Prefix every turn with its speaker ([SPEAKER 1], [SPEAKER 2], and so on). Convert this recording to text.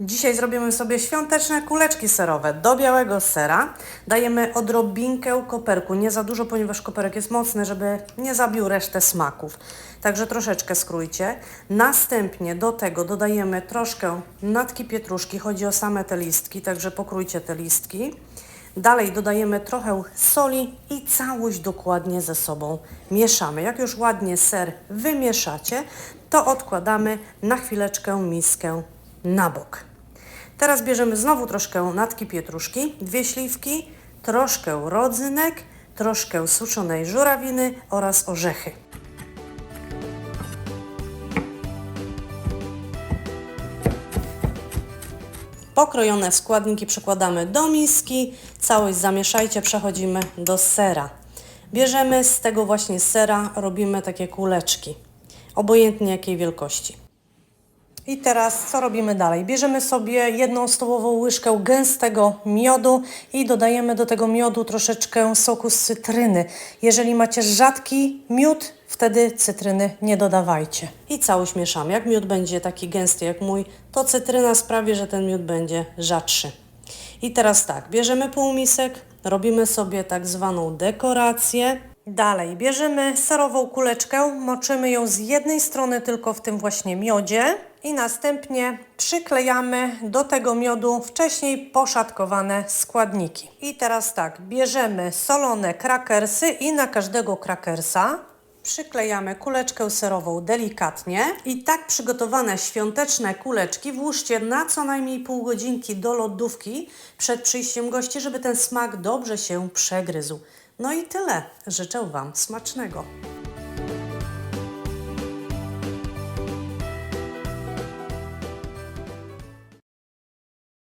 [SPEAKER 1] Dzisiaj zrobimy sobie świąteczne kuleczki serowe. Do białego sera dajemy odrobinkę koperku, nie za dużo, ponieważ koperek jest mocny, żeby nie zabił resztę smaków. Także troszeczkę skrójcie. Następnie do tego dodajemy troszkę natki pietruszki, chodzi o same te listki, także pokrójcie te listki. Dalej dodajemy trochę soli i całość dokładnie ze sobą mieszamy. Jak już ładnie ser wymieszacie, to odkładamy na chwileczkę miskę na bok. Teraz bierzemy znowu troszkę natki pietruszki, dwie śliwki, troszkę rodzynek, troszkę suszonej żurawiny oraz orzechy. Pokrojone składniki przekładamy do miski, całość zamieszajcie, przechodzimy do sera. Bierzemy z tego właśnie sera, robimy takie kuleczki, obojętnie jakiej wielkości. I teraz co robimy dalej? Bierzemy sobie jedną stołową łyżkę gęstego miodu i dodajemy do tego miodu troszeczkę soku z cytryny. Jeżeli macie rzadki miód, wtedy cytryny nie dodawajcie. I całość mieszamy. Jak miód będzie taki gęsty jak mój, to cytryna sprawi, że ten miód będzie rzadszy. I teraz tak, bierzemy półmisek, robimy sobie tak zwaną dekorację. Dalej, bierzemy serową kuleczkę, moczymy ją z jednej strony tylko w tym właśnie miodzie i następnie przyklejamy do tego miodu wcześniej poszatkowane składniki. I teraz tak, bierzemy solone krakersy i na każdego krakersa Przyklejamy kuleczkę serową delikatnie i tak przygotowane świąteczne kuleczki włóżcie na co najmniej pół godzinki do lodówki przed przyjściem gości, żeby ten smak dobrze się przegryzł. No i tyle. Życzę Wam smacznego.